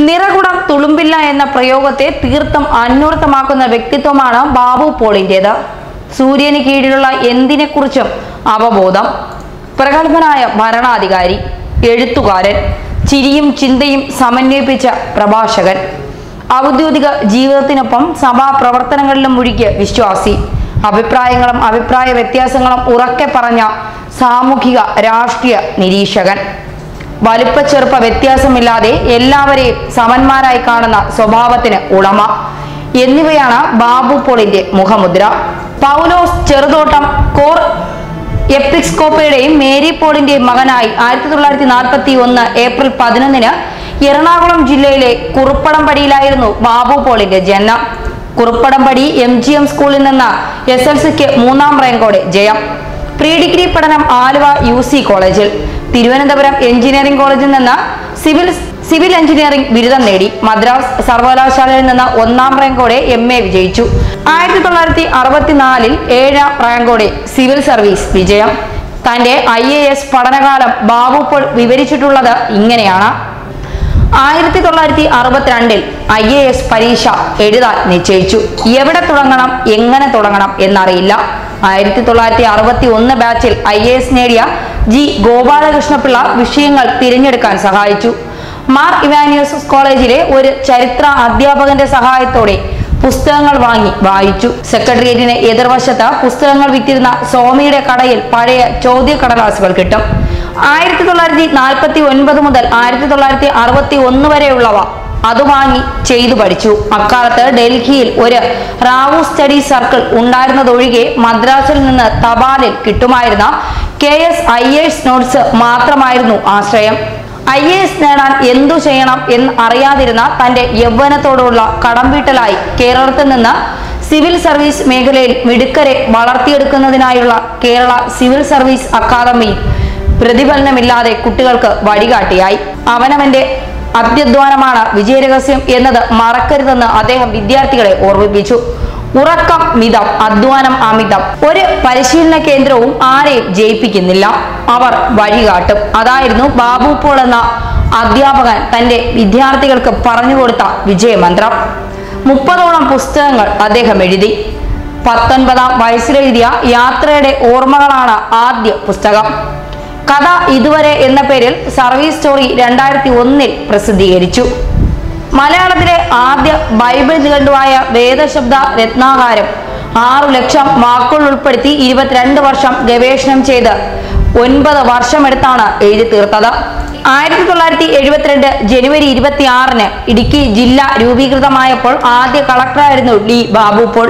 നിറകുടം തുളുമ്പില്ല എന്ന പ്രയോഗത്തെ തീർത്ഥം അന്വർത്ഥമാക്കുന്ന വ്യക്തിത്വമാണ് ബാബു പോളിന്റേത്. സൂര്യന് കീഴിലുള്ള എന്തിനെക്കുറിച്ചും അവബോധം. പ്രഗത്ഭനായ ഭരണാധികാരി എഴുത്തുകാരൻ ചിരിയും ചിന്തയും സമന്വയിപ്പിച്ച പ്രഭാഷകൻ. ഔദ്യോഗിക ജീവിതത്തിനൊപ്പം സഭാ പ്രവർത്തനങ്ങളിലും മുഴുകിയ വിശ്വാസി. അഭിപ്രായങ്ങളും അഭിപ്രായ വ്യത്യാസങ്ങളും ഉറക്കെ പറഞ്ഞ സാമൂഹിക രാഷ്ട്രീയ നിരീക്ഷകൻ. വലിപ്പ ചെറുപ്പ വ്യത്യാസമില്ലാതെ എല്ലാവരെയും സമന്മാരായി കാണുന്ന സ്വഭാവത്തിന് ഉടമ എന്നിവയാണ് ബാബു പോളിന്റെ മുഖമുദ്ര. പൗലോസ് ചെറുതോട്ടം കോർ എപ്പിക്സ്കോപ്പയുടെയും മേരി പോളിന്റെയും മകനായി ആയിരത്തി തൊള്ളായിരത്തി നാൽപ്പത്തി ഒന്ന് ഏപ്രിൽ പതിനൊന്നിന് എറണാകുളം ജില്ലയിലെ കുറുപ്പടംപടിയിലായിരുന്നു ബാബു പോളിന്റെ ജനനം. കുറുപ്പടംപടി എം ജി എം സ്കൂളിൽ നിന്ന് എസ് എൽ സിക്ക് മൂന്നാം റാങ്കോടെ ജയം. പ്രീ ഡിഗ്രി പഠനം ആലുവ യു സി കോളേജിൽ. തിരുവനന്തപുരം എഞ്ചിനീയറിംഗ് കോളേജിൽ നിന്ന് സിവിൽ സിവിൽ എഞ്ചിനീയറിംഗ് ബിരുദം നേടി. മദ്രാസ് സർവകലാശാലയിൽ നിന്ന് ഒന്നാം റാങ്കോടെ എം എ വിജയിച്ചു. ആയിരത്തി തൊള്ളായിരത്തി അറുപത്തിനാലിൽ ഏഴാം റാങ്കോടെ സിവിൽ സർവീസ് വിജയം. തന്റെ ഐ എ എസ് പഠനകാലം ബാബു പോൾ വിവരിച്ചിട്ടുള്ളത് ഇങ്ങനെയാണ്. ആയിരത്തി തൊള്ളായിരത്തി അറുപത്തിരണ്ടിൽ ഐ എ എസ് പരീക്ഷ എഴുതാൻ നിശ്ചയിച്ചു. എവിടെ തുടങ്ങണം എങ്ങനെ തുടങ്ങണം എന്നറിയില്ല. ആയിരത്തി തൊള്ളായിരത്തി അറുപത്തി ഒന്ന് ബാച്ചിൽ ഐ എ എസ് നേടിയ ജി ഗോപാലകൃഷ്ണപിള്ള വിഷയങ്ങൾ തിരഞ്ഞെടുക്കാൻ സഹായിച്ചു. മാർ ഇവാനിയോസസ് കോളേജിലെ ഒരു ചരിത്ര അധ്യാപകന്റെ സഹായത്തോടെ പുസ്തകങ്ങൾ വാങ്ങി വായിച്ചു. സെക്രട്ടേറിയറ്റിന് എതിർവശത്ത് പുസ്തകങ്ങൾ വിറ്റിരുന്ന സ്വാമിയുടെ കടയിൽ പഴയ ചോദ്യക്കടലാസുകൾ കിട്ടും. ആയിരത്തി തൊള്ളായിരത്തി നാൽപ്പത്തി ഒൻപത് മുതൽ ആയിരത്തി തൊള്ളായിരത്തി അറുപത്തി ഒന്ന് വരെയുള്ളവ അത് വാങ്ങി ചെയ്തു പഠിച്ചു. അക്കാലത്ത് ഡൽഹിയിൽ ഒരു റാവു സ്റ്റഡി സർക്കിൾ ഉണ്ടായിരുന്നതൊഴികെ മദ്രാസിൽ നിന്ന് തപാലിൽ കിട്ടുമായിരുന്ന K S I S notes മാത്രമായിരുന്നു ആശ്രയം. ഐ എ എസ് നേടാൻ എന്തു ചെയ്യണം എന്ന് അറിയാതിരുന്ന തന്റെ യൗവനത്തോടുള്ള കടംവീട്ടലായി കേരളത്തിൽ നിന്ന് സിവിൽ സർവീസ് മേഖലയിൽ മിടുക്കരെ വളർത്തിയെടുക്കുന്നതിനായുള്ള കേരള സിവിൽ സർവീസ് അക്കാദമി പ്രതിഫലനമില്ലാതെ കുട്ടികൾക്ക് വഴികാട്ടിയായി. അവനവന്റെ അത്യധ്വാനമാണ് വിജയരഹസ്യം എന്നത് മറക്കരുതെന്ന് അദ്ദേഹം വിദ്യാർത്ഥികളെ ഓർമ്മിപ്പിച്ചു. ഉറക്കം മിതം അധ്വാനം അമിതം. ഒരു പരിശീലന കേന്ദ്രവും ആരെയും ജയിപ്പിക്കുന്നില്ല. അവർ വഴികാട്ടും. അതായിരുന്നു ബാബു പോൾ എന്ന അധ്യാപകൻ തന്റെ വിദ്യാർത്ഥികൾക്ക് പറഞ്ഞു കൊടുത്ത വിജയമന്ത്രം. മുപ്പതോളം പുസ്തകങ്ങൾ അദ്ദേഹം എഴുതി. പത്തൊൻപതാം വയസ്സിലെഴുതിയ യാത്രയുടെ ഓർമ്മകളാണ് ആദ്യ പുസ്തകം. കഥ ഇതുവരെ എന്ന പേരിൽ സർവീസ് സ്റ്റോറി രണ്ടായിരത്തി ഒന്നിൽ പ്രസിദ്ധീകരിച്ചു. മലയാളത്തിലെ ആദ്യ ബൈബിൾ നിഘണ്ടുവായ വേദശബ്ദ രത്നാകാരം ആറു ലക്ഷം വാക്കുകൾ ഉൾപ്പെടുത്തി ഇരുപത്തിരണ്ട് വർഷം ഗവേഷണം ചെയ്ത് ഒൻപത് വർഷമെടുത്താണ് എഴുതി തീർത്തത്. ആയിരത്തി തൊള്ളായിരത്തി എഴുപത്തിരണ്ട് ജനുവരി ഇരുപത്തി ആറിന് ഇടുക്കി ജില്ല രൂപീകൃതമായപ്പോൾ ആദ്യ കളക്ടറായിരുന്നു ഡി ബാബു പോൾ.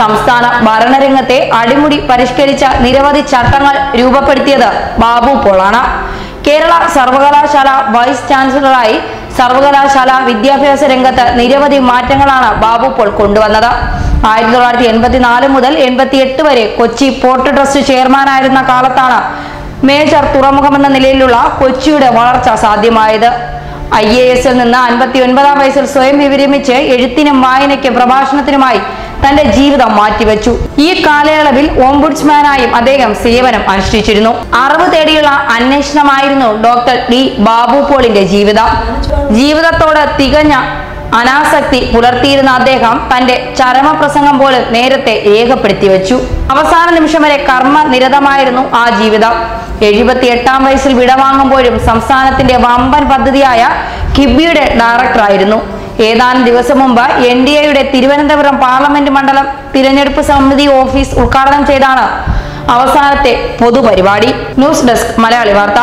സംസ്ഥാന ഭരണരംഗത്തെ അടിമുടി പരിഷ്കരിച്ച നിരവധി ചട്ടങ്ങൾ രൂപപ്പെടുത്തിയത് ബാബു പോളാണ്. കേരള സർവകലാശാല വൈസ് ചാൻസലറായി സർവകലാശാല വിദ്യാഭ്യാസ രംഗത്ത് നിരവധി മാറ്റങ്ങളാണ് ബാബു പോൾ കൊണ്ടുവന്നത്. ആയിരത്തി തൊള്ളായിരത്തി എൺപത്തിനാല് മുതൽ എൺപത്തി എട്ട് വരെ കൊച്ചി പോർട്ട് ട്രസ്റ്റ് ചെയർമാനായിരുന്ന കാലത്താണ് മേജർ തുറമുഖമെന്ന നിലയിലുള്ള കൊച്ചിയുടെ വളർച്ച സാധ്യമായത്. ഐ എ എസിൽ നിന്ന് അൻപത്തി ഒൻപതാം വയസ്സിൽ സ്വയം വിവരമിച്ച് എഴുത്തിനും വായനയ്ക്കും പ്രഭാഷണത്തിനുമായി തന്റെ ജീവിതം മാറ്റിവെച്ചു. ഈ കാലയളവിൽ ഓംബുഡ്സ്മാനായും അദ്ദേഹം സേവനം അനുഷ്ഠിച്ചിരുന്നു. അറിവ് തേടിയുള്ള അന്വേഷണമായിരുന്നു ഡോക്ടർ ഡി ബാബു പോളിന്റെ ജീവിതം. ജീവിതത്തോട് തികഞ്ഞ അനാസക്തി പുലർത്തിയിരുന്ന അദ്ദേഹം തന്റെ ചരമപ്രസംഗം പോലും നേരത്തെ രേഖപ്പെടുത്തി വെച്ചു. അവസാന നിമിഷം വരെ കർമ്മ നിരതമായിരുന്നു ആ ജീവിതം. എഴുപത്തി എട്ടാം വയസ്സിൽ വിടവാങ്ങുമ്പോഴും സംസ്ഥാനത്തിന്റെ വമ്പൻ പദ്ധതിയായ കിബിയുടെ ഡയറക്ടറായിരുന്നു ഏതാനും ദിവസം മുമ്പ് എൻ ഡി എയുടെ തിരുവനന്തപുരം പാർലമെന്റ് മണ്ഡലം തിരഞ്ഞെടുപ്പ് സമിതി ഓഫീസ് ഉദ്ഘാടനം ചെയ്താണ് അവസാനത്തെ പൊതുപരിപാടി. ന്യൂസ് ഡെസ്ക് മലയാളി വാർത്ത.